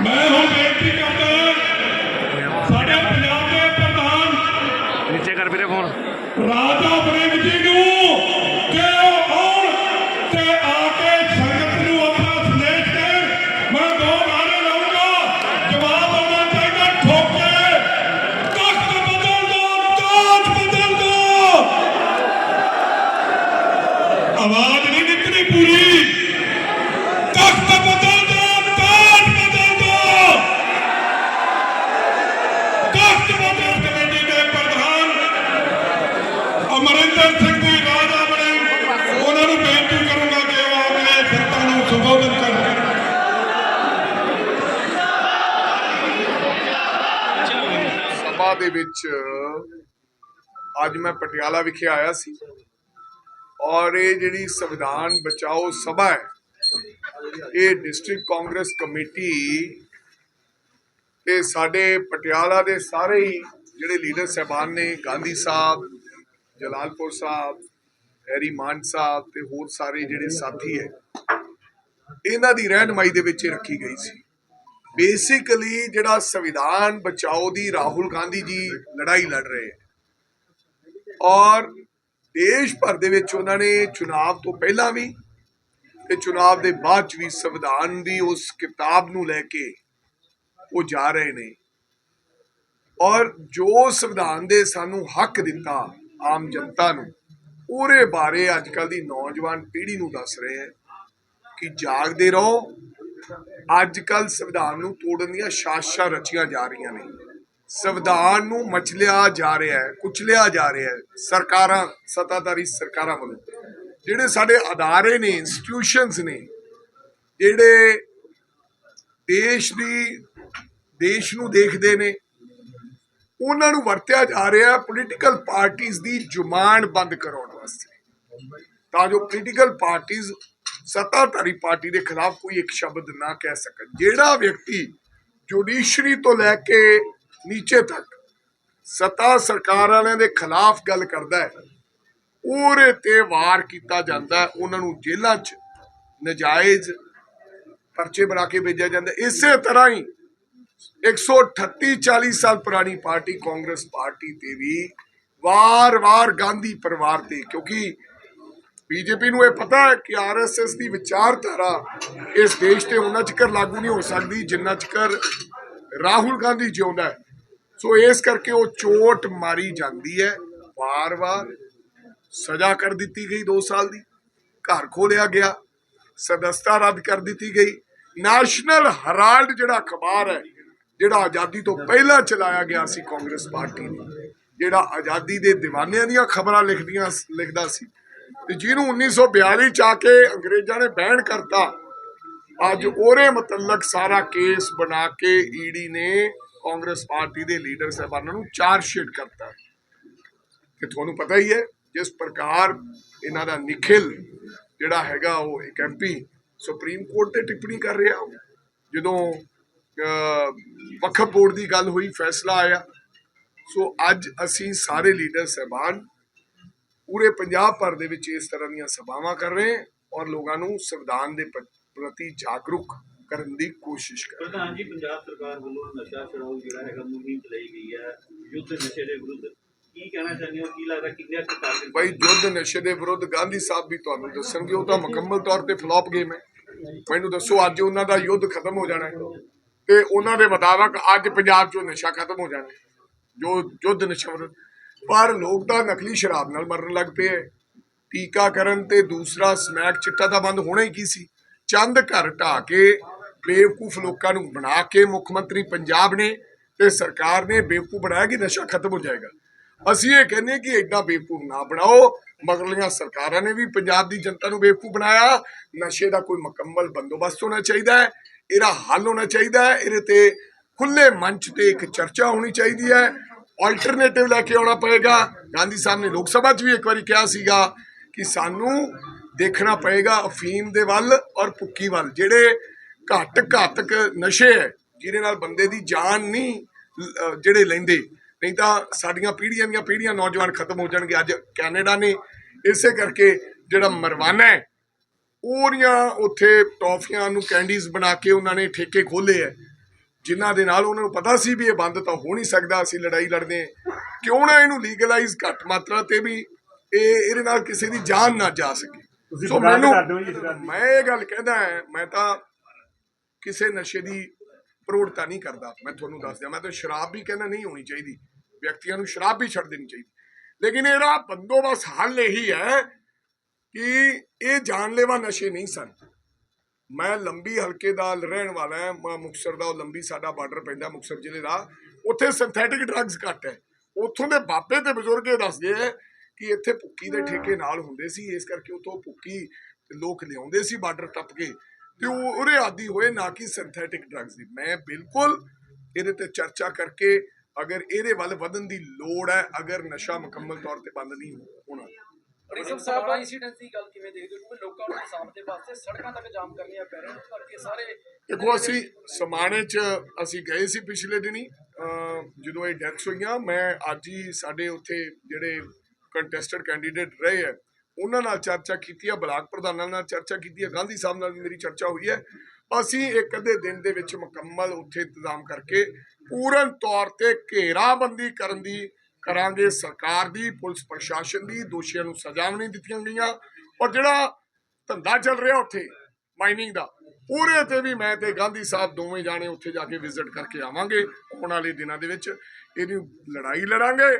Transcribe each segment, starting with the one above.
ਮੈਂ ਹੁਣ ਬੇਨਤੀ ਕਰਦਾ ਸਾਡੇ ਪੰਜਾਬ ਦੇ ਪ੍ਰਧਾਨ ਨੀਚੇ ਕਰ ਵੀਰੇ ਫੋਨ। ਰਾਜਾ ਸਭਾ ਦੇ ਵਿੱਚ ਅੱਜ ਮੈਂ ਪਟਿਆਲਾ ਵਿਖੇ ਆਇਆ ਸੀ ਔਰ ਇਹ ਜਿਹੜੀ ਸੰਵਿਧਾਨ ਬਚਾਓ ਸਭਾ ਹੈ, ਇਹ ਡਿਸਟ੍ਰਿਕਟ ਕਾਂਗਰਸ ਕਮੇਟੀ ਤੇ ਸਾਡੇ ਪਟਿਆਲਾ ਦੇ ਸਾਰੇ ਹੀ ਜਿਹੜੇ ਲੀਡਰ ਸਹਿਬਾਨ ਨੇ, ਗਾਂਧੀ ਸਾਹਿਬ, ਜਲਾਲਪੁਰ ਸਾਹਿਬ, ਹੈਰੀ ਮਾਨ ਸਾਹਿਬ ਤੇ ਹੋਰ ਸਾਰੇ ਜਿਹੜੇ ਸਾਥੀ ਹੈ, ਇਹਨਾਂ ਦੀ ਰਹਿਨਮਾਈ ਦੇ ਵਿੱਚ ਇਹ ਰੱਖੀ ਗਈ ਸੀ। ਬੇਸਿਕਲੀ ਜਿਹੜਾ ਸੰਵਿਧਾਨ ਬਚਾਓ ਦੀ ਰਾਹੁਲ ਗਾਂਧੀ ਜੀ ਲੜਾਈ ਲੜ ਰਹੇ ਹੈ। ਔਰ ਦੇਸ਼ ਭਰ ਦੇ ਵਿੱਚ ਉਹਨਾਂ ਨੇ ਚੁਣਾਵ ਤੋਂ ਪਹਿਲਾਂ ਵੀ ਤੇ ਚੁਣਾਵ ਦੇ ਬਾਅਦ ਚ ਵੀ ਸੰਵਿਧਾਨ ਦੀ ਉਸ ਕਿਤਾਬ ਨੂੰ ਲੈ ਕੇ ਉਹ ਜਾ ਰਹੇ ਨੇ। ਔਰ ਜੋ ਸੰਵਿਧਾਨ ਦੇ ਸਾਨੂੰ ਹੱਕ ਦਿੱਤਾ ਆਮ ਜਨਤਾ ਨੂੰ, ਉਹਦੇ ਬਾਰੇ ਅੱਜ ਕੱਲ ਦੀ ਨੌਜਵਾਨ ਪੀੜ੍ਹੀ ਨੂੰ ਦੱਸ ਰਹੇ ਹੈ ਕਿ ਜਾਗਦੇ ਰਹੋ ਅੱਜ ਕੱਲ ਸੰਵਿਧਾਨ ਨੂੰ ਤੋੜਨ ਦੀਆਂ ਸਾਜ਼ਿਸ਼ਾਂ ਰਚੀਆਂ ਜਾ ਰਹੀਆਂ ਨੇ। ਸੰਵਿਧਾਨ ਨੂੰ ਮਚਲਿਆ ਜਾ ਰਿਹਾ ਹੈ, ਕੁਚਲਿਆ ਜਾ ਰਿਹਾ ਹੈ, ਸਰਕਾਰਾਂ, ਸੱਤਾਧਾਰੀ ਸਰਕਾਰਾਂ ਵੱਲੋਂ। ਜਿਹੜੇ ਸਾਡੇ ਅਦਾਰੇ ਨੇ ਇੰਸਟੀਟਿਊਸ਼ਨਸ ਨੇ, ਜਿਹੜੇ ਦੇਸ਼ ਦੀ, ਦੇਸ਼ ਨੂੰ ਦੇਖਦੇ ਨੇ, ਉਹਨਾਂ ਨੂੰ ਵਰਤਿਆ ਜਾ ਰਿਹਾ ਪੋਲੀਟੀਕਲ ਪਾਰਟੀਆਂ ਦੀ ਜ਼ੁਬਾਨ ਬੰਦ ਕਰਾਉਣ ਵਾਸਤੇ। ਤਾਂ ਜੋ ਪੋਲੀਟੀਕਲ ਪਾਰਟੀਆਂ ਸੱਤਾਧਾਰੀ ਪਾਰਟੀ ਦੇ ਖਿਲਾਫ ਕੋਈ ਇੱਕ ਸ਼ਬਦ ਨਾ ਕਹਿ ਸਕਣ। ਜਿਹੜਾ ਵਿਅਕਤੀ ਜੁਡੀਸ਼ਰੀ ਤੋਂ ਲੈ ਕੇ ਨੀਚੇ ਤੱਕ ਸੱਤਾ ਸਰਕਾਰ ਵਾਲਿਆਂ ਦੇ ਖਿਲਾਫ ਗੱਲ ਕਰਦਾ ਹੈ, ਉਹਦੇ ਤੇ ਵਾਰ ਕੀਤਾ ਜਾਂਦਾ ਉਹਨਾਂ ਨੂੰ ਜੇਲ੍ਹਾਂ 'ਚ ਨਜਾਇਜ਼ ਪਰਚੇ ਬਣਾ ਕੇ ਭੇਜਿਆ ਜਾਂਦਾ ਇਸੇ ਤਰ੍ਹਾਂ ਹੀ 138 40 ਸਾਲ ਪੁਰਾਣੀ ਪਾਰਟੀ ਕਾਂਗਰਸ ਪਾਰਟੀ ਤੇ ਵੀ ਵਾਰ-ਵਾਰ ਗਾਂਧੀ ਪਰਿਵਾਰ ਤੇ, ਕਿਉਂਕਿ ਬੀਜੇਪੀ ਨੂੰ ਇਹ ਪਤਾ ਹੈ ਕਿ ਆਰਐਸਐਸ ਦੀ ਵਿਚਾਰਧਾਰਾ ਇਸ ਦੇਸ਼ ਤੇ ਉਹਨਾਂ ਚਿਕਰ ਲਾਗੂ ਨਹੀਂ ਹੋ ਸਕਦੀ, ਜਿੰਨਾ ਚਿਕਰ ਰਾਹੁਲ ਗਾਂਧੀ ਜਿਉਂਦਾ ਹੈ। ਸੋ ਇਸ ਕਰਕੇ ਉਹ ਚੋਟ ਮਾਰੀ ਜਾਂਦੀ ਹੈ। ਵਾਰ-ਵਾਰ ਸਜ਼ਾ ਕਰ ਦਿੱਤੀ ਗਈ 2 ਸਾਲ ਦੀ। ਘਰ ਖੋਲਿਆ ਗਿਆ। ਸਦਸਤਾ ਰੱਦ ਕਰ ਦਿੱਤੀ ਗਈ। ਨੈਸ਼ਨਲ ਹਰਾਲਡ ਜਿਹੜਾ ਅਖਬਾਰ ਹੈ, ਜਿਹੜਾ ਆਜ਼ਾਦੀ ਤੋਂ ਪਹਿਲਾਂ ਚਲਾਇਆ ਗਿਆ ਸੀ ਕਾਂਗਰਸ ਪਾਰਟੀ ਨੇ, ਜਿਹੜਾ ਆਜ਼ਾਦੀ ਦੇ دیਵਾਨਿਆਂ ਦੀਆਂ ਖਬਰਾਂ ਲਿਖਦੀਆਂ ਲਿਖਦਾ ਸੀ। ਤੇ ਜਿਹਨੂੰ 1942 ਚ ਆ ਕੇ ਅੰਗਰੇਜ਼ਾਂ ਨੇ ਬੈਨ ਕਰਤਾ ਅੱਜ ਉਹਦੇ ਮੁਤਲਕ ਸਾਰਾ ਕੇਸ ਬਣਾ ਕੇ ਈਡੀ ਨੇ ਕਾਂਗਰਸ ਪਾਰਟੀ ਦੇ ਲੀਡਰ ਸਾਹਿਬਾਨਾਂ ਨੂੰ ਚਾਰਜ ਸ਼ੀਟ ਕਰਤਾ। ਕਿ ਤੁਹਾਨੂੰ ਪਤਾ ਹੀ ਹੈ ਜਿਸ ਪ੍ਰਕਾਰ ਇਹਨਾਂ ਦਾ ਨਿਖਿਲ ਜਿਹੜਾ ਹੈਗਾ ਉਹ ਇੱਕ ਐਮਪੀ ਸੁਪਰੀਮ ਕੋਰਟ ਤੇ ਟਿੱਪਣੀ ਕਰ ਰਿਹਾ। ਜਦੋਂ ਅਹ, ਵਕਫ ਬੋਰਡ ਦੀ ਗੱਲ ਹੋਈ ਫੈਸਲਾ ਆਇਆ। ਸੋ ਅੱਜ ਅਸੀਂ ਸਾਰੇ ਲੀਡਰ ਸਹਿਬਾਨ ਪੂਰੇ ਪੰਜਾਬ ਭਰ ਦੇ ਵਿੱਚ ਇਸ ਤਰ੍ਹਾਂ ਦੀਆਂ ਸਭਾਵਾਂ ਕਰ ਰਹੇ ਔਰ ਲੋਕਾਂ ਨੂੰ ਸੰਵਿਧਾਨ ਦੇ ਪ੍ਰਤੀ ਜਾਗਰੂਕ ਕਰਨ ਦੀ ਕੋਸ਼ਿਸ਼ ਕਰ। ਪ੍ਰਧਾਨ ਜੀ ਪੰਜਾਬ ਸਰਕਾਰ ਵੱਲੋਂ ਨਸ਼ਾ ਛਡਾਊ ਜਿਹੜਾ ਹੈਗਾ ਮੁਹਿੰਮ ਚਲਾਈ ਗਈ ਹੈ ਯੁੱਧ ਨਸ਼ੇ ਦੇ ਵਿਰੁੱਧ ਕੀ ਕਹਿਣਾ ਚਾਹੁੰਦੇ ਹੋ ਕੀ ਲੱਗਦਾ ਕਿੰਨੇ ਕੁ ਟਾਰਗੇਟ ਭਾਈ ਯੁੱਧ ਨਸ਼ੇ ਦੇ ਵਿਰੁੱਧ ਗਾਂਧੀ ਸਾਹਿਬ ਵੀ ਤੁਹਾਨੂੰ ਦੱਸਣਗੇ ਉਹ ਤਾਂ ਮੁਕੰਮਲ ਤੌਰ ਤੇ ਫਲॉप ਗੇਮ ਹੈ ਮੈਨੂੰ ਦੱਸੋ ਅੱਜ ਉਹਨਾਂ ਦਾ ਯੁੱਧ ਖਤਮ ਹੋ ਜਾਣਾ ਹੈ ਤੇ ਉਹਨਾਂ ਦੇ ਮੁਤਾਬਕ ਅੱਜ ਪੰਜਾਬ 'ਚੋਂ ਨਸ਼ਾ ਖਤਮ ਹੋ ਜਾਣਾ। ਜੋ ਯੁੱਧ ਨਸ਼ਾ ਵਿਰੁੱਧ ਪਰ ਲੋਕ ਤਾਂ ਨਕਲੀ ਸ਼ਰਾਬ ਨਾਲ ਮਰਨ ਲੱਗ ਪਏ ਹੈ ਟੀਕਾਕਰਨ ਤੇ ਦੂਸਰਾ ਸਮੈਕ ਚਿੱਟਾ ਤਾਂ ਬੰਦ ਹੋਣਾ ਹੀ ਕੀ ਸੀ? ਚੰਦ ਘਰ ਢਾ ਕੇ ਬੇਵਕੂਫ ਲੋਕਾਂ ਨੂੰ ਬਣਾ ਕੇ ਮੁੱਖ ਮੰਤਰੀ ਪੰਜਾਬ ਨੇ ਤੇ ਸਰਕਾਰ ਨੇ ਬੇਵਕੂਫ ਬਣਾਇਆ ਕਿ ਨਸ਼ਾ ਖਤਮ ਹੋ ਜਾਏਗਾ। ਅਸੀਂ ਇਹ ਕਹਿੰਦੇ ਕਿ ਐਡਾ ਬੇਵਕੂਫ ਨਾ ਬਣਾਓ। ਮਗਰਲੀਆਂ ਸਰਕਾਰਾਂ ਨੇ ਵੀ ਪੰਜਾਬ ਦੀ ਜਨਤਾ ਨੂੰ ਬੇਵਕੂਫ ਬਣਾਇਆ। ਨਸ਼ੇ ਦਾ ਕੋਈ ਮੁਕੰਮਲ ਬੰਦੋਬਸਤ ਹੋਣਾ ਚਾਹੀਦਾ ਹੈ ਇਹਦਾ ਹੱਲ ਹੋਣਾ ਚਾਹੀਦਾ ਹੈ ਇਹਦੇ ਤੇ ਖੁੱਲੇ ਮੰਚ ਤੇ ਇੱਕ ਚਰਚਾ ਹੋਣੀ ਚਾਹੀਦੀ ਹੈ ਆਲਟਰਨੇਟਿਵ ਲੈ ਕੇ ਆਉਣਾ ਪਏਗਾ। ਗਾਂਧੀ ਸਾਹਿਬ ਨੇ ਲੋਕ ਸਭਾ 'ਚ ਵੀ ਇੱਕ ਵਾਰੀ ਕਿਹਾ ਸੀਗਾ ਕਿ ਸਾਨੂੰ ਦੇਖਣਾ ਪਏਗਾ ਅਫੀਮ ਦੇ ਵੱਲ ਔਰ ਭੁੱਕੀ ਵੱਲ। ਜਿਹੜੇ ਘੱਟ ਘਾਤਕ ਨਸ਼ੇ ਹੈ, ਜਿਹਦੇ ਨਾਲ ਬੰਦੇ ਦੀ ਜਾਨ ਨਹੀਂ ਜਿਹੜੇ ਲੈਂਦੇ, ਨਹੀਂ ਤਾਂ ਸਾਡੀਆਂ ਪੀੜ੍ਹੀਆਂ ਦੀਆਂ ਪੀੜ੍ਹੀਆਂ ਨੌਜਵਾਨ ਖਤਮ ਹੋ ਜਾਣਗੇ। ਅੱਜ ਕੈਨੇਡਾ ਨੇ ਇਸੇ ਕਰਕੇ ਜਿਹੜਾ ਮਰਵਾਨਾ ਹੈ, ਉਹਦੀਆਂ ਉੱਥੇ ਟੌਫੀਆਂ ਨੂੰ ਕੈਂਡੀਜ਼ ਬਣਾ ਕੇ ਉਹਨਾਂ ਨੇ ਠੇਕੇ ਖੋਲੇ ਹੈ। ਜਿਨ੍ਹਾਂ ਦੇ ਨਾਲ ਉਹਨਾਂ ਨੂੰ ਪਤਾ ਸੀ ਵੀ ਇਹ ਬੰਦ ਤਾਂ ਹੋ ਨਹੀਂ ਸਕਦਾ ਅਸੀਂ ਲੜਾਈ ਲੜਦੇ ਹਾਂ। ਕਿਉਂ ਨਾ ਇਹਨੂੰ ਲੀਗਲਾਈਜ਼ ਘੱਟ ਮਾਤਰਾ ਤੇ ਵੀ ਇਹ ਇਹਦੇ ਨਾਲ ਕਿਸੇ ਦੀ ਜਾਨ ਨਾ ਜਾ ਸਕੇ। ਤੁਸੀਂ ਸੋ ਮੈਨੂੰ? ਮੈਂ ਇਹ ਗੱਲ ਕਹਿੰਦਾ ਹਾਂ, ਮੈਂ ਤਾਂ ਕਿਸੇ ਨਸ਼ੇ ਦੀ ਪ੍ਰੋੜਤਾ ਨਹੀਂ ਕਰਦਾ। ਮੈਂ ਤੁਹਾਨੂੰ ਦੱਸ ਦਿਆਂ ਮੈਂ ਤਾਂ ਸ਼ਰਾਬ ਵੀ ਕਹਿੰਦਾ ਨਹੀਂ ਹੋਣੀ ਚਾਹੀਦੀ। ਵਿਅਕਤੀਆਂ ਨੂੰ ਸ਼ਰਾਬ ਵੀ ਛੱਡ ਦੇਣੀ ਚਾਹੀਦੀ। ਲੇਕਿਨ ਇਹਦਾ ਬੰਦੋਬਸਤ ਹੱਲ ਇਹੀ ਹੈ ਕਿ ਇਹ ਜਾਨਲੇਵਾ ਨਸ਼ੇ ਨਹੀਂ ਸਨ। ਮੈਂ ਲੰਬੀ ਹਲਕੇ ਦਾ ਰਹਿਣ ਵਾਲਾ ਹਾਂ ਮੈਂ ਮੁਕਤਸਰ ਦਾ ਉਹ ਲੰਬੀ ਸਾਡਾ ਬਾਰਡਰ ਪੈਂਦਾ ਮੁਕਤਸਰ ਜ਼ਿਲ੍ਹੇ ਦਾ। ਉੱਥੇ ਸਿੰਥੈਟਿਕ ਡਰੱਗਸ ਘੱਟ ਹੈ। ਉੱਥੋਂ ਦੇ ਬਾਪੇ ਤੇ ਬਜ਼ੁਰਗ ਇਹ ਦੱਸਦੇ ਆ ਕਿ ਇੱਥੇ ਭੁੱਕੀ ਦੇ ਠੇਕੇ ਨਾਲ ਹੁੰਦੇ ਸੀ ਇਸ ਕਰਕੇ ਉੱਥੋਂ ਭੁੱਕੀ ਲੋਕ ਲਿਆਉਂਦੇ ਸੀ ਬਾਰਡਰ ਟੱਪ ਕੇ। ਤੇ ਉਹ ਉਹਦੇ ਆਦੀ ਹੋਏ ਨਾ ਕਿ ਸਿੰਥੈਟਿਕ ਡਰੱਗਸ ਦੀ। ਮੈਂ ਬਿਲਕੁਲ ਇਹਦੇ ਤੇ ਚਰਚਾ ਕਰਕੇ ਅਗਰ ਇਹਦੇ ਵੱਲ ਵਧਣ ਦੀ ਲੋੜ ਹੈ ਅਗਰ ਨਸ਼ਾ ਮੁਕੰਮਲ ਤੌਰ ਤੇ ਬੰਦ ਨਹੀਂ ਹੋਣਾ। ਰਿਸ਼ਵ ਸਾਹਿਬ ਇੰਸੀਡੈਂਟ ਦੀ ਗੱਲ ਕਿਵੇਂ ਦੇਖਦੇ ਹੋ? ਕਿਉਂਕਿ ਲੋਕਾਂ ਨੂੰ ਇਨਸਾਫ ਦੇ ਵਾਸਤੇ ਸੜਕਾਂ ਤੱਕ ਜਾਮ ਕਰਨੀਆਂ ਪੈ ਰਹੀਆਂ ਇਸ ਕਰਕੇ ਸਾਰੇ ਦੇਖੋ ਅਸੀਂ ਸਮਾਣੇ ਚ ਅਸੀਂ ਗਏ ਸੀ ਪਿਛਲੇ ਦਿਨੀ ਜਦੋਂ ਇਹ ਡੈਥਸ ਹੋਈਆਂ ਮੈਂ ਅੱਜ ਹੀ ਸਾਡੇ ਉੱਥੇ ਜਿਹੜੇ ਕੰਟੈਸਟਡ ਕੈਂਡੀਡੇਟ ਰਹੇ ਹੈ ਉਹਨਾਂ ਨਾਲ ਚਰਚਾ ਕੀਤੀ ਹੈ ਬਲਾਕ ਪ੍ਰਧਾਨਾਂ ਨਾਲ ਚਰਚਾ ਕੀਤੀ ਹੈ ਗਾਂਧੀ ਸਾਹਿਬ ਨਾਲ ਵੀ ਮੇਰੀ ਚਰਚਾ ਹੋਈ ਹੈ। ਅਸੀਂ ਇੱਕ ਅੱਧੇ ਦਿਨ ਦੇ ਵਿੱਚ ਮੁਕੰਮਲ ਉੱਥੇ ਇੰਤਜ਼ਾਮ ਕਰਕੇ ਪੂਰਨ ਤੌਰ ਤੇ ਘੇਰਾਬੰਦੀ ਕਰਨ ਦੀ ਕਰਾਂਗੇ। ਸਰਕਾਰ ਦੀ, ਪੁਲਿਸ ਪ੍ਰਸ਼ਾਸਨ ਦੀ ਦੋਸ਼ੀਆਂ ਨੂੰ ਸਜ਼ਾ ਵੀ ਨਹੀਂ ਦਿੱਤੀਆਂ ਗਈਆਂ। ਔਰ ਜਿਹੜਾ ਧੰਦਾ ਚੱਲ ਰਿਹਾ ਉੱਥੇ ਮਾਈਨਿੰਗ ਦਾ, ਪੂਰੇ ਤੇ ਵੀ ਮੈਂ ਤੇ ਗਾਂਧੀ ਸਾਹਿਬ ਦੋਵੇਂ ਜਾਣੇ ਉੱਥੇ ਜਾ ਕੇ ਵਿਜ਼ਿਟ ਕਰਕੇ ਆਵਾਂਗੇ ਆਉਣ ਵਾਲੇ ਦਿਨਾਂ ਦੇ ਵਿੱਚ। ਇਹਦੀ ਲੜਾਈ ਲੜਾਂਗੇ।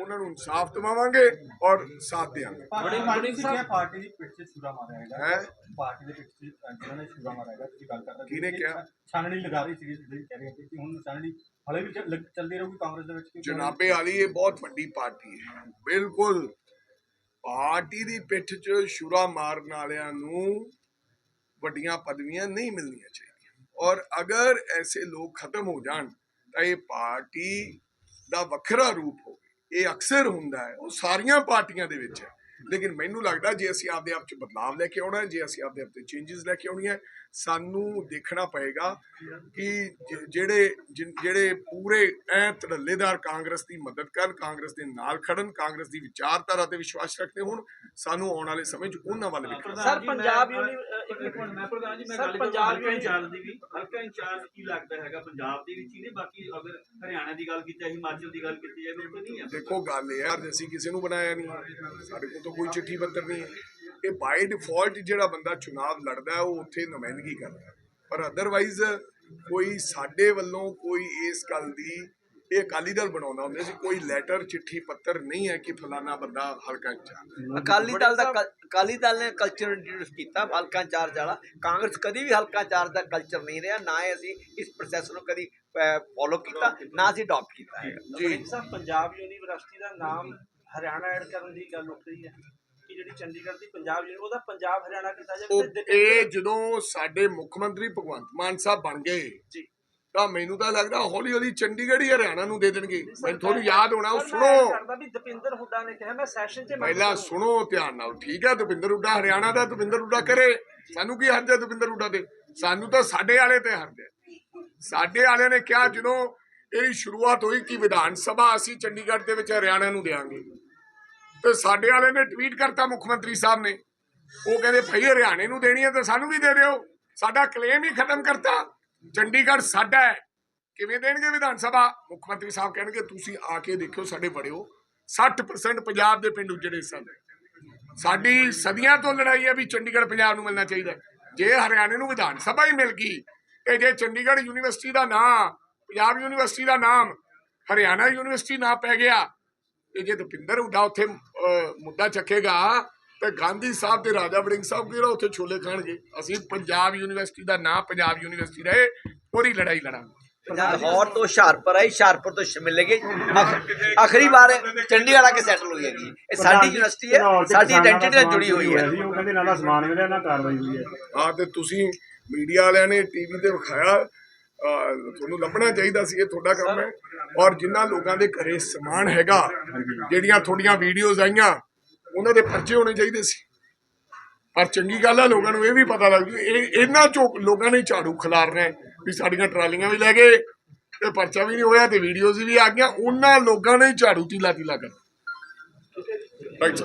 ਉਹਨਾਂ ਨੂੰ ਇਨਸਾਫ ਦਿਵਾਵਾਂਗੇ ਔਰ ਸਾਥ ਦੇਵਾਂਗੇ। ਬੜੀ ਮਾੜੀ ਸੀ ਕਿ ਪਾਰਟੀ ਦੀ ਪਿੱਛ 'ਚ ਛੁਰਾ ਮਾਰਿਆ ਹੈਗਾ। ਹੈ? ਪਾਰਟੀ ਦੇ ਪਿੱਛ 'ਚ ਜਿਹਨਾਂ ਨੇ ਛੁਰਾ ਮਾਰਿਆ ਹੈਗਾ ਤੁਸੀਂ ਗੱਲ ਕਰਦੇ ਕਿਹਨੇ ਕਿਹਾ? ਛਾਨਣੀ ਲਗਾ ਰਹੀ ਸੀ ਜਿਹੜੀ ਕਹਿ ਰਹੇ ਕਿ ਹੁਣ ਛਾਨਣੀ ਹਲੇ ਵੀ ਚੱਲ- ਚੱਲਦੀ ਰਹੂਗੀ ਕਾਂਗਰਸ ਦੇ ਵਿੱਚ ਕਿਉਂਕਿ ਜਨਾਬੇ ਵਾਲੀ ਇਹ ਬਹੁਤ ਵੱਡੀ ਪਾਰਟੀ ਹੈ। ਬਿਲਕੁਲ। ਪਾਰਟੀ ਦੀ ਪਿੱਠ 'ਚ ਸ਼ੁਰਾ ਮਾਰਨ ਵਾਲਿਆਂ ਨੂੰ ਵੱਡੀਆਂ ਪਦਵੀਆਂ ਨਹੀਂ ਮਿਲਣੀਆਂ ਚਾਹੀਦੀਆਂ। ਔਰ ਅਗਰ ਐਸੇ ਲੋਕ ਖਤਮ ਹੋ ਜਾਣ ਤਾਂ ਇਹ ਪਾਰਟੀ ਦਾ ਵੱਖਰਾ ਰੂਪ ਇਹ ਅਕਸਰ ਹੁੰਦਾ ਹੈ ਉਹ ਸਾਰੀਆਂ ਪਾਰਟੀਆਂ ਦੇ ਵਿੱਚ ਹੈ। ਲੇਕਿਨ ਮੈਨੂੰ ਲੱਗਦਾ ਜੇ ਅਸੀਂ ਆਪਦੇ ਆਪ 'ਚ ਬਦਲਾਵ ਲੈ ਕੇ ਆਉਣਾ ਹੈ ਜੇ ਅਸੀਂ ਆਪਦੇ ਆਪ ਤੇ ਚੇਂਜਸ ਲੈ ਕੇ ਆਉਣੀਆਂ ਹੈ, ਸਾਨੂੰ ਦੇਖਣਾ ਪਏਗਾ ਕਿ ਜਿਹੜੇ ਜਿਹੜੇ ਪੂਰੇ ਐ ਧੜੱਲੇਦਾਰ ਕਾਂਗਰਸ ਦੀ ਮਦਦ ਕਰਨ ਕਾਂਗਰਸ ਦੇ ਨਾਲ ਖੜਨ ਕਾਂਗਰਸ ਦੀ ਵਿਚਾਰਧਾਰਾ ਤੇ ਵਿਸ਼ਵਾਸ ਰੱਖਦੇ ਹੋਣ ਸਾਨੂੰ ਆਉਣ ਵਾਲੇ ਸਮੇਂ 'ਚ ਉਹਨਾਂ ਵੱਲ ਵੇਖਣਾ ਸਰ, ਪੰਜਾਬ ਯੂਨੀ- ਮੈਂ ਪ੍ਰਧਾਨ ਜੀ ਮੈਂ ਸਰ, ਗੱਲ ਪੰਜਾਬ ਪੰਜਾਬ ਹਲਕਾ ਯੂਨੀ- ਇੰਚਾਰਜ ਦੀ ਵੀ ਹਲਕਾ ਇੰਚਾਰਜ ਕੀ ਲੱਗਦਾ ਹੈਗਾ ਪੰਜਾਬ ਦੇ ਵਿੱਚ ਹੀ ਨੇ? ਬਾਕੀ ਅਗਰ ਹਰਿਆਣਾ ਦੀ ਗੱਲ ਕੀਤੀ ਜਾਏ ਹਿਮਾਚਲ ਦੀ ਗੱਲ ਕੀਤੀ ਜਾਏ ਤਾਂ ਨਹੀਂ ਹੈ। ਦੇਖੋ ਗੱਲ ਇਹ ਹੈ ਅਸੀਂ ਕਿਸੇ ਨੂੰ ਬਣਾਇਆ ਨਹੀਂ। ਸਾਡੇ ਕੋਲ ਤਾਂ ਕੋਈ ਚਿੱਠੀ ਪੱਤਰ ਨਹੀਂ ਹੈ। ਇਹ ਬਾਈ ਡਿਫਾਲਟ ਜਿਹੜਾ ਬੰਦਾ ਚੁਣਾਵ ਲੜਦਾ ਹੈ ਉਹ ਉੱਥੇ ਨੁਮਾਇੰਦਗੀ ਕਰਦਾ ਹੈ। ਪਰ ਅਦਰਵਾਈਜ਼ ਕੋਈ ਸਾਡੇ ਵੱਲੋਂ ਕੋਈ ਇਸ ਗੱਲ ਦੀ ਇਹ ਅਕਾਲੀ ਦਲ ਬਣਾਉਂਦਾ ਹੁੰਦਾ ਸੀ ਕੋਈ ਲੈਟਰ ਚਿੱਠੀ ਪੱਤਰ ਨਹੀਂ ਹੈ ਕਿ ਫਲਾਣਾ ਬੰਦਾ ਹਲਕਾ ਇੰਚਾਰਜ ਅਕਾਲੀ ਦਲ ਦਾ ਕਲ- ਅਕਾਲੀ ਦਲ ਨੇ ਕਲਚਰ ਇੰਟਰੋਡਿਊਸ ਕੀਤਾ ਹਲਕਾ ਚਾਰਜ ਵਾਲਾ। ਕਾਂਗਰਸ ਕਦੀ ਵੀ ਹਲਕਾ ਚਾਰਜ ਦਾ ਕਲਚਰ ਨਹੀਂ ਰਿਹਾ ਨਾ ਹੀ ਅਸੀਂ ਇਸ ਪ੍ਰੋਸੈਸ ਨੂੰ ਕਦੀ ਫੋਲੋ ਕੀਤਾ ਨਾ ਅਸੀਂ ਅਡਾਪਟ ਕੀਤਾ ਹੈ। ਜੀ। ਸਾਹਿਬ ਪੰਜਾਬ ਯੂਨੀਵਰਸਿਟੀ ਦਾ ਨਾਮ ਹਰਿਆਣਾ ਐਡ ਕਰਨ ਦੀ ਗੱਲ ਉੱਠ ਰਹੀ ਹੈ ਕਿ ਜਿਹੜੀ ਚੰਡੀਗੜ੍ਹ ਦੀ ਪੰਜਾਬ ਯੂਨੀ ਉਹਦਾ ਪੰਜਾਬ ਹਰਿਆਣਾ ਕੀਤਾ ਜਾਵੇ ਇਹ ਜਦੋਂ ਸਾਡੇ ਮੁੱਖ ਮੰਤਰੀ ਭਗਵੰਤ ਮਾਨ ਸਾਹਿਬ ਬਣ ਗਏ ਜੀ। ਤਾਂ ਮੈਨੂੰ ਤਾਂ ਲੱਗਦਾ ਹੌਲੀ ਹੌਲੀ ਚੰਡੀਗੜ੍ਹ ਹੀ ਹਰਿਆਣਾ ਨੂੰ ਦੇ ਦੇਣਗੇ। ਮੈਨੂੰ ਤੁਹਾਨੂੰ ਯਾਦ ਹੋਣਾ ਉਹ ਮੈਂ ਸੁਣੋ। ਵੀ ਦਪਿੰਦਰ ਹੁੱਡਾ ਨੇ ਕਿਹਾ ਮੈਂ ਸੈਸ਼ਨ 'ਚ ਪਹਿਲਾਂ ਸੁਣੋ ਧਿਆਨ ਨਾਲ ਠੀਕ ਹੈ ਦਵਿੰਦਰ ਹੁੱਡਾ ਹਰਿਆਣਾ ਦਾ ਦਵਿੰਦਰ ਹੁੱਡਾ ਕਰੇ। ਸਾਨੂੰ ਕੀ ਹਰਜ ਹੈ ਦਵਿੰਦਰ ਹੁੱਡਾ ਤੇ ਸਾਨੂੰ ਤਾਂ ਸਾਡੇ ਵਾਲੇ ਤੇ ਹਰਜ ਹੈ। ਸਾਡੇ ਵਾਲਿਆਂ ਨੇ ਕਿਹਾ ਜਦੋਂ ਇਹਦੀ ਸ਼ੁਰੂਆਤ ਹੋਈ ਕਿ ਵਿਧਾਨ ਸਭਾ ਅਸੀਂ ਚੰਡੀਗੜ੍ਹ ਦੇ ਵਿੱਚ ਹਰਿਆਣਾ ਨੂੰ ਦੇਵਾਂਗੇ। ਤੇ ਸਾਡੇ ਵਾਲੇ ਨੇ ਟਵੀਟ ਕਰਤਾ ਮੁੱਖ ਮੰਤਰੀ ਸਾਹਿਬ ਨੇ। ਉਹ ਕਹਿੰਦੇ ਭਾਈ ਹਰਿਆਣੇ ਨੂੰ ਦੇਣੀ ਹੈ ਤਾਂ ਸਾਨੂੰ ਵੀ ਦੇ ਦਿਓ। ਸਾਡਾ ਕਲੇਮ ਹੀ ਖਤਮ ਕਰਤਾ। ਚੰਡੀਗੜ੍ਹ ਸਾਡਾ ਹੈ। ਕਿਵੇਂ ਦੇਣਗੇ ਵਿਧਾਨ ਸਭਾ? ਮੁੱਖ ਮੰਤਰੀ ਸਾਹਿਬ ਕਹਿਣਗੇ, ਤੁਸੀਂ ਆ ਕੇ ਦੇਖਿਓ ਸਾਡੇ ਬੜਿਓ 60% ਪੰਜਾਬ ਦੇ ਪਿੰਡ ਉਜੜੇ ਸਨ ਸਾਡੀ ਸਦੀਆਂ ਤੋਂ ਲੜਾਈ ਹੈ ਵੀ ਚੰਡੀਗੜ੍ਹ ਪੰਜਾਬ ਨੂੰ ਮਿਲਣਾ ਚਾਹੀਦਾ ਜੇ ਹਰਿਆਣੇ ਨੂੰ ਵਿਧਾਨ ਸਭਾ ਹੀ ਮਿਲ ਗਈ ਤੇ ਜੇ ਚੰਡੀਗੜ੍ਹ ਯੂਨੀਵਰਸਿਟੀ ਦਾ ਨਾਮ, ਪੰਜਾਬ ਯੂਨੀਵਰਸਿਟੀ ਦਾ ਨਾਮ, ਹਰਿਆਣਾ ਯੂਨੀਵਰਸਿਟੀ ਨਾ ਪੈ ਗਿਆ ਤੇ ਜੇ ਦਪਿੰਦਰ ਹੁੱਡਾ ਉੱਥੇ ਮੁੱਦਾ ਚੱਕੇਗਾ ਤੇ ਗਾਂਧੀ ਸਾਹਿਬ ਤੇ ਰਾਜਾ ਵੜਿੰਗ ਸਾਹਿਬ ਕਿਹੜਾ ਉੱਥੇ ਛੋਲੇ ਖਾਣਗੇ? ਅਸੀਂ ਪੰਜਾਬ ਯੂਨੀਵਰਸਿਟੀ ਦਾ ਨਾਮ ਪੰਜਾਬ ਯੂਨੀਵਰਸਿਟੀ ਰਹੇ ਪੂਰੀ ਲੜਾਈ ਲੜਾਂਗੇ। ਲਾਹੌਰ ਤੋਂ ਹੁਸ਼ਿਆਰਪੁਰ ਆਈ ਹੁਸ਼ਿਆਰਪੁਰ ਤੋਂ ਸ਼ਿਮਲੇ ਆਖ- ਆਖਰੀ ਵਾਰ ਚੰਡੀਗੜ੍ਹ ਆ ਕੇ ਸੈਟਲ ਹੋਈ ਹੈਗੀ ਇਹ ਸਾਡੀ ਯੂਨੀਵਰਸਿਟੀ ਹੈ ਸਾਡੀ ਆਇਡੈਂਟੀ ਨਾਲ ਜੁੜੀ ਹੋਈ ਹੈ। ਉਹ ਕਹਿੰਦੇ ਨਾ ਦਾ ਸਮਾਨ ਮਿਲਿਆ ਨਾ ਕਾਰਵਾਈ ਹੋਈ ਹੈ। ਹਾਂ ਤੇ ਤੁਸੀਂ ਮੀਡੀਆ ਵਾਲਿਆਂ ਨੇ ਟੀਵੀ ਤੇ ਵਿਖਾਇਆ ਤੁਹਾਨੂੰ ਲੱਭਣਾ ਚਾਹੀਦਾ ਸੀ ਇਹ ਤੁਹਾਡਾ ਕੰਮ ਹੈ। ਔਰ ਜਿਨ੍ਹਾਂ ਲੋਕਾਂ ਦੇ ਘਰੇ ਸਮਾਨ ਹੈਗਾ ਜਿਹੜੀਆਂ ਤੁਹਾਡੀਆਂ ਵੀਡੀਓਜ਼ ਆਈਆਂ ਉਹਨਾਂ ਦੇ ਪਰਚੇ ਹੋਣੇ ਚਾਹੀਦੇ ਸੀ। ਪਰ ਚੰਗੀ ਗੱਲ ਹੈ ਲੋਕਾਂ ਨੂੰ ਇਹ ਵੀ ਪਤਾ ਲੱਗ ਜੂ ਇਹ ਇਹਨਾਂ ਚੋਂ ਲੋਕਾਂ ਨੇ ਝਾੜੂ ਖਿਲਾਰਨਾ ਵੀ ਸਾਡੀਆਂ ਟਰਾਲੀਆਂ ਵੀ ਲੈ ਗਏ ਇਹ ਪਰਚਾ ਵੀ ਨਹੀਂ ਹੋਇਆ ਤੇ ਵੀਡੀਓਜ਼ ਵੀ ਆ ਗਈਆਂ। ਉਹਨਾਂ ਲੋਕਾਂ ਨੇ ਝਾੜੂ ਤੀਲਾ ਤੀਲਾ ਕਰ ਰਾਈਟ